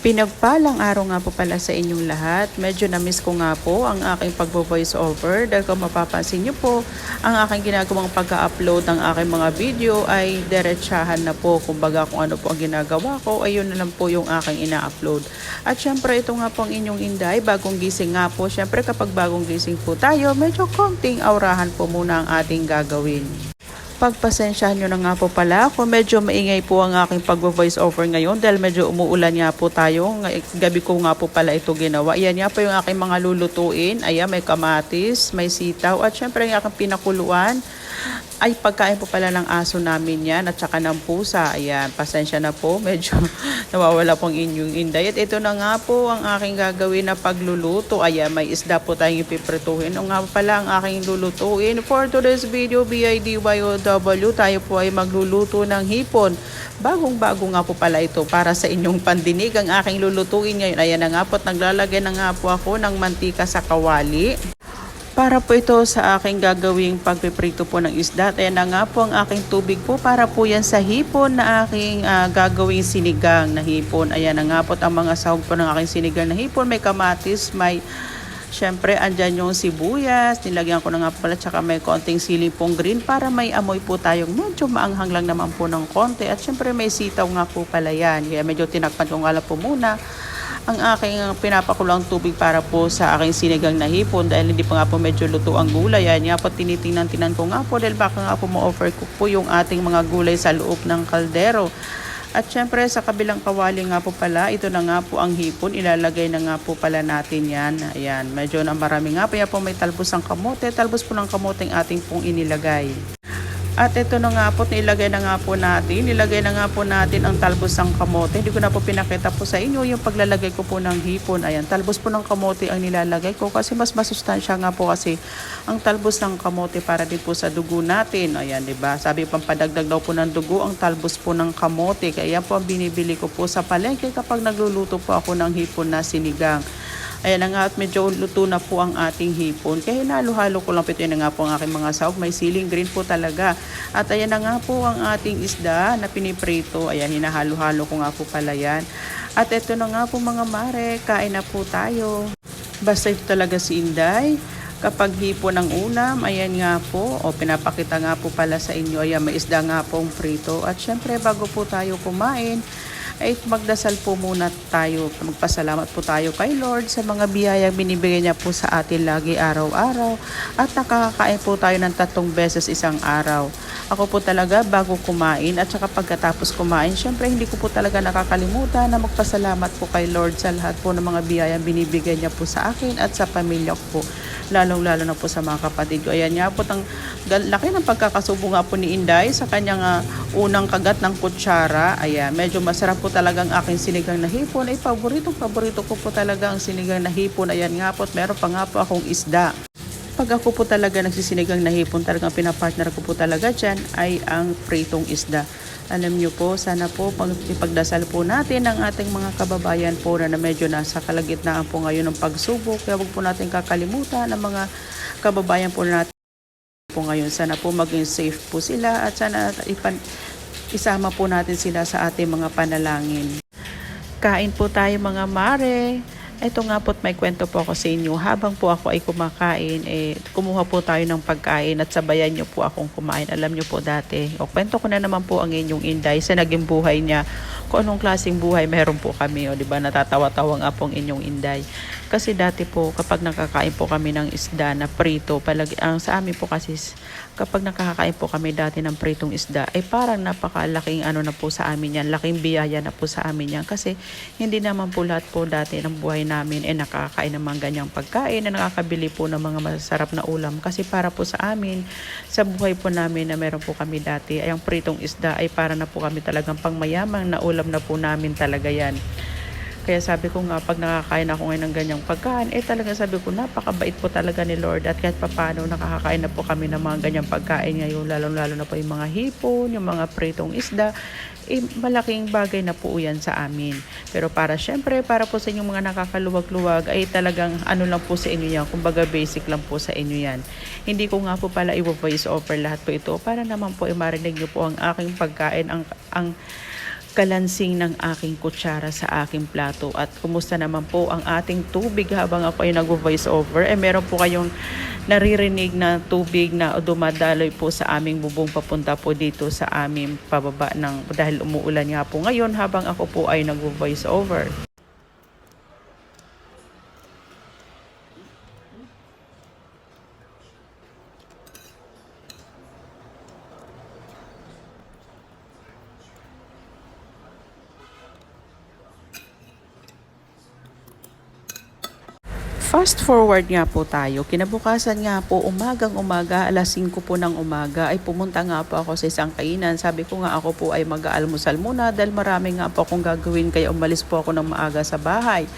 Pinagpalang araw nga po pala sa inyong lahat. Medyo na-miss ko nga po ang aking pagbo-voice over dahil kung mapapansin niyo po, ang aking ginagawang pagka-upload ng aking mga video ay diretsahan na po. Kumbaga kung ano po ang ginagawa ko, ayun na lang po yung aking ina-upload. At syempre ito nga po ang inyong inday, bagong gising nga po. Syempre kapag bagong gising po tayo, medyo konting aurahan po muna ang ating gagawin. Pagpasensyahan nyo na nga po pala ako. Medyo maingay po ang aking pag-voice over ngayon dahil medyo umuulan nga po tayo. Gabi ko nga po pala ito ginawa. Yan nga po yung aking mga lulutuin. Ayan, may kamatis, may sitaw at syempre yung aking pinakuluan ay pagkain po pala ng aso namin yan at saka ng pusa. Ayan, pasensya na po. Medyo nawawala pong inyong inday. At ito na nga po ang aking gagawin na pagluluto. Ayan, may isda po tayong ipiprituhin. O nga pala ang aking lulutuin. For today's video, BIDYOW, tayo po ay magluluto ng hipon. Bagong-bago nga po pala ito para sa inyong pandinig. Ang aking lulutuin ngayon. Ayan na nga po at naglalagay na nga po ako ng mantika sa kawali. Para po ito sa aking gagawing pagpiprito po ng isda. At ayan na nga po ang aking tubig po para po yan sa hipon na aking ah, gagawing sinigang na hipon. Ayan na nga po ang mga sahog po ng aking sinigang na hipon. May kamatis, may Siyempre, andyan yung sibuyas, nilagyan ko na nga pala, tsaka may konting siling pong green para may amoy po tayong medyo maanghang lang naman po ng konti. At siyempre, may sitaw nga po pala yan. Kaya medyo tinakpan ko nga po muna ang aking pinapakulang tubig para po sa aking sinigang na hipon dahil hindi pa nga po medyo luto ang gulay. Yan nga po tinitingnan-tinan ko nga po dahil baka nga po ma-offer ko po yung ating mga gulay sa loob ng kaldero. At syempre sa kabilang kawali nga po pala, ito na nga po ang hipon. Ilalagay na nga po pala natin yan. Ayan, medyo na marami nga po. Yan po may talbos ang kamote. Talbos po ng kamote ang ating pong inilagay. At ito na nga po, nilagay na nga po natin. Nilagay na nga po natin ang talbos ng kamote. Hindi ko na po pinakita po sa inyo yung paglalagay ko po ng hipon. Ayan, talbos po ng kamote ang nilalagay ko kasi mas masustansya nga po kasi ang talbos ng kamote para din po sa dugo natin. Ayan, di ba? Sabi pampadagdag daw po ng dugo ang talbos po ng kamote. Kaya po ang binibili ko po sa palengke kapag nagluluto po ako ng hipon na sinigang. Ayan na nga at medyo luto na po ang ating hipon. Kaya hinalo-halo ko lang po ito na nga po ang aking mga sahog. May siling green po talaga. At ayan na nga po ang ating isda na piniprito. Ayan, hinahalo-halo ko nga po pala yan. At ito na nga po mga mare, kain na po tayo. Basta ito talaga si Inday. Kapag hipon ng ulam, ayan nga po, o pinapakita nga po pala sa inyo, ayan may isda nga pong prito. At syempre bago po tayo kumain, ay magdasal po muna tayo. Magpasalamat po tayo kay Lord sa mga biyayang binibigay niya po sa atin lagi araw-araw. At nakakakain po tayo ng tatlong beses isang araw. Ako po talaga bago kumain at saka pagkatapos kumain, syempre hindi ko po talaga nakakalimutan na magpasalamat po kay Lord sa lahat po ng mga biyayang binibigay niya po sa akin at sa pamilya ko po. Lalong-lalo na po sa mga kapatid ko. Ayan nga po, tang, laki ng pagkakasubo nga po ni Inday sa kanyang ah, unang kagat ng kutsara. Ayan, medyo masarap po talagang aking sinigang na hipon. Ay, paboritong paborito ko po talaga ang sinigang na hipon. Ayan nga po, meron pa nga po akong isda. Pag ako po talaga nagsisinigang na hipon, talagang pinapartner ko po talaga dyan ay ang pritong isda. Alam niyo po, sana po pag ipagdasal po natin ang ating mga kababayan po na, medyo nasa kalagitnaan po ngayon ng pagsubok. Kaya wag po natin kakalimutan ang mga kababayan po natin po ngayon. Sana po maging safe po sila at sana ipan, isama po natin sila sa ating mga panalangin. Kain po tayo mga mare. Ito nga po't may kwento po ako sa inyo. Habang po ako ay kumakain, eh, kumuha po tayo ng pagkain at sabayan niyo po akong kumain. Alam niyo po dati. O kwento ko na naman po ang inyong inday sa naging buhay niya. Kung anong klaseng buhay meron po kami. O, di ba natatawa-tawa nga po ang inyong inday. Kasi dati po, kapag nakakain po kami ng isda na prito, palagi, ang sa amin po kasi, kapag nakakain po kami dati ng pritong isda, ay parang napakalaking ano na po sa amin yan, laking biyaya na po sa amin yan. Kasi hindi naman po lahat po dati ng buhay namin ay nakakain ng mga ganyang pagkain na nakakabili po ng mga masarap na ulam. Kasi para po sa amin, sa buhay po namin na meron po kami dati, ay ang pritong isda ay para na po kami talagang pangmayamang na ulam na po namin talaga yan. Kaya sabi ko nga, pag nakakain ako ngayon ng ganyang pagkain, eh talaga sabi ko, napakabait po talaga ni Lord. At kahit papano, nakakakain na po kami ng mga ganyang pagkain ngayon, lalong-lalo na po yung mga hipon, yung mga pritong isda, eh, malaking bagay na po yan sa amin. Pero para syempre, para po sa inyong mga nakakaluwag-luwag, ay talagang ano lang po sa inyo yan, kumbaga basic lang po sa inyo yan. Hindi ko nga po pala i-voice over lahat po ito para naman po i-marinig nyo po ang aking pagkain, ang, ang kalansing ng aking kutsara sa aking plato. At kumusta naman po ang ating tubig habang ako ay nag-voice over. Eh meron po kayong naririnig na tubig na dumadaloy po sa aming bubong papunta po dito sa aming pababa ng dahil umuulan nga po ngayon habang ako po ay nag-voice over. Fast forward nga po tayo. Kinabukasan nga po, umagang umaga, alas 5 po ng umaga, ay pumunta nga po ako sa isang kainan. Sabi ko nga ako po ay mag-aalmusal muna dahil marami nga po akong gagawin kaya umalis po ako ng maaga sa bahay.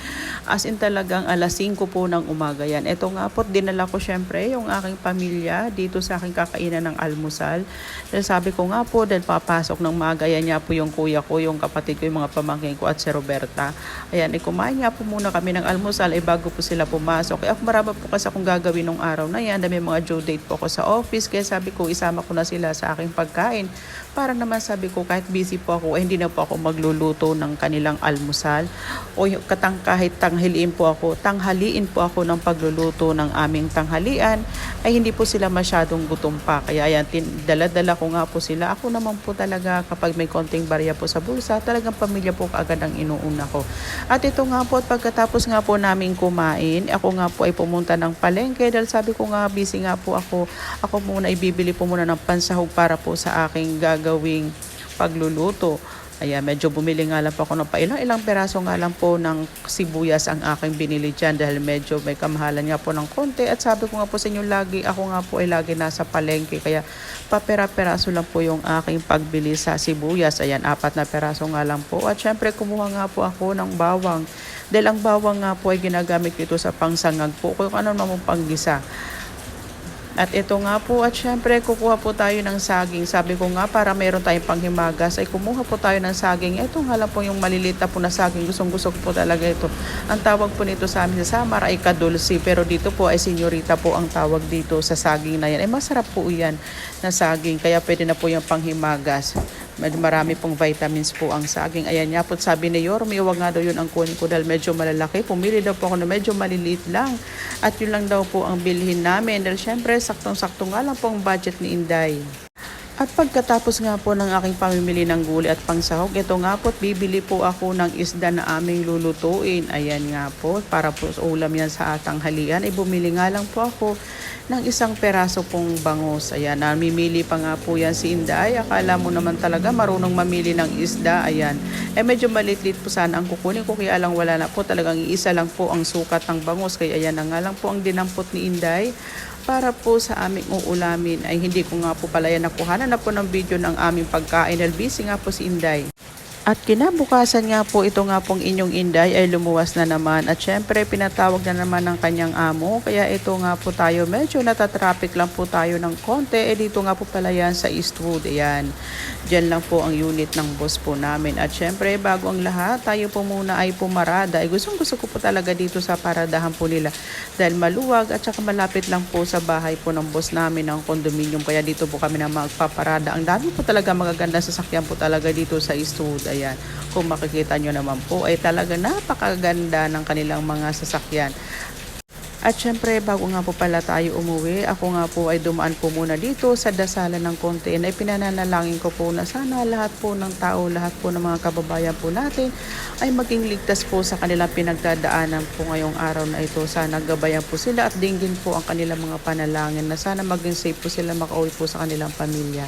As in talagang alas 5 po ng umaga yan. Ito nga po, dinala ko syempre yung aking pamilya dito sa aking kakainan ng almusal. Dahil sabi ko nga po, dahil papasok ng maaga, yan nga po yung kuya ko, yung kapatid ko, yung mga pamangkin ko at si Roberta. Ayan, eh, kumain nga po muna kami ng almusal, ay bago po sila pumasok. Eh, ako marami po kasi akong gagawin nung araw na yan. Dami mga due date po ako sa office. Kaya sabi ko, isama ko na sila sa aking pagkain. Para naman sabi ko, kahit busy po ako, eh, hindi na po ako magluluto ng kanilang almusal. O katang kahit tanghaliin po ako, tanghaliin po ako ng pagluluto ng aming tanghalian, ay hindi po sila masyadong gutom pa. Kaya yan, tin- dala-dala ko nga po sila. Ako naman po talaga, kapag may konting barya po sa bulsa, talagang pamilya po agad ang inuuna ko. At ito nga po, at pagkatapos nga po namin kumain, ako nga po ay pumunta ng palengke dahil sabi ko nga, busy nga po ako. Ako muna ibibili po muna ng pansahog para po sa aking gagawing pagluluto. Ayan, medyo bumili nga lang po ako ng pa ilang ilang peraso nga lang po ng sibuyas ang aking binili dyan dahil medyo may kamahalan nga po ng konti at sabi ko nga po sa inyo lagi, ako nga po ay lagi nasa palengke kaya papera-peraso lang po yung aking pagbili sa sibuyas. Ayan, apat na peraso nga lang po at syempre kumuha nga po ako ng bawang dahil ang bawang nga po ay ginagamit dito sa pangsangag po kung ano naman panggisa. At ito nga po, at syempre kukuha po tayo ng saging. Sabi ko nga para meron tayong panghimagas ay kumuha po tayo ng saging. Ito nga lang po yung maliliit na po na saging. Gustong gusto po talaga ito. Ang tawag po nito sa amin sa Samar ay kadulsi. Pero dito po ay senyorita po ang tawag dito sa saging na yan. Ay masarap po yan na saging. Kaya pwede na po yung panghimagas. Med- Marami pong vitamins po ang saging. Ayan nga po, sabi ni Yorme, huwag nga daw yun ang kunin ko dahil medyo malalaki. Pumili daw po ako na medyo maliliit lang. At yun lang daw po ang bilhin namin. Dahil syempre, saktong-sakto nga lang po ang budget ni Inday. At pagkatapos nga po ng aking pamimili ng gulay at pangsahog, ito nga po, bibili po ako ng isda na aming lulutuin. Ayan nga po, para po ulam yan sa atang halian. Ay bumili nga lang po ako ng isang peraso pong bangus. Ayan, namimili pa nga po yan si Inday. Akala mo naman talaga marunong mamili ng isda. Ayan, eh medyo maliit-liit po sana ang kukunin ko. Kaya lang wala na po talagang iisa lang po ang sukat ng bangus. Kaya ayan na nga lang po ang dinampot ni Inday para po sa aming uulamin ay hindi ko nga po pala yan nakuhanan na po ng video ng aming pagkain busy nga po si Inday. At kinabukasan nga po ito nga pong inyong Inday ay lumuwas na naman. At syempre pinatawag na naman ng kanyang amo. Kaya ito nga po tayo medyo natatraffic lang po tayo ng konti. Eh dito nga po pala yan sa Eastwood ayan. Diyan lang po ang unit ng boss po namin. At syempre bago ang lahat tayo po muna ay pumarada. Ay gustong gusto ko po talaga dito sa paradahan po nila. Dahil maluwag at saka malapit lang po sa bahay po ng boss namin ng condominium. Kaya dito po kami na magpaparada. Ang dami po talaga magaganda sasakyan po talaga dito sa Eastwood ayan kung makikita nyo naman po ay talaga napakaganda ng kanilang mga sasakyan at syempre, bago nga po pala tayo umuwi, ako nga po ay dumaan po muna dito sa dasalan ng konti. Ay pinananalangin ko po na sana lahat po ng tao, lahat po ng mga kababayan po natin ay maging ligtas po sa kanilang pinagdadaanan po ngayong araw na ito. Sana gabayan po sila at dinggin po ang kanilang mga panalangin na sana maging safe po sila makauwi po sa kanilang pamilya.